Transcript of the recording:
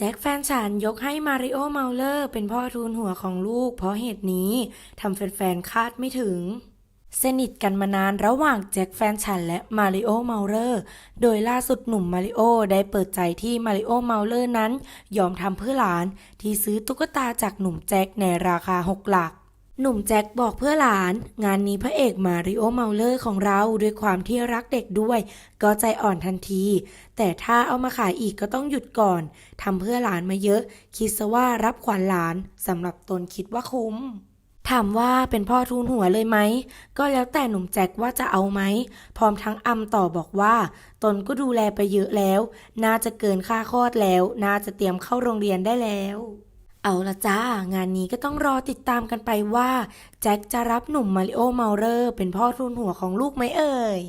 แจ็คแฟนฉันยกให้มาริโอเมาเลอร์ เป็นพ่อทูนหัวของลูก เพราะเหตุนี้ทำแฟนๆคาดไม่ถึง สนิทกันมานานระหว่างแจ็คแฟนฉันและมาริโอเมาเลอร์ โดยล่าสุดหนุ่มมาริโอได้เปิดใจที่มาริโอเมาเลอร์นั้น ยอมทำเพื่อหลานที่ซื้อตุ๊กตาจากหนุ่มแจ็คในราคาหกหลัก หนุ่มแจ็คบอกเพื่อหลาน งานนี้พระเอกมาริโอเมาเลอร์ของเราด้วยความที่รักเด็กด้วย ก็ใจอ่อนทันที แต่ถ้าเอามาขายอีกก็ต้องหยุดก่อนทำเพื่อหลานมาเยอะ คิดซะว่ารับขวัญหลานสำหรับตนคิดว่าคุ้มถามว่าเป็นพ่อทูนหัวเลยไหม ก็แล้วแต่หนุ่มแจ็คว่าจะเอาไหม พร้อมทั้งอำต่อบอกว่า ตนก็ดูแลไปเยอะแล้ว น่าจะเกินค่าคลอดแล้ว น่าจะเตรียมเข้าโรงเรียนได้แล้ว เอาละจ้า งานนี้ก็ต้องรอติดตามกันไปว่า แจ็คจะรับหนุ่มมาริโอเมาเลอร์ เป็นพ่อทุนหัวของลูกไหมเอ่ย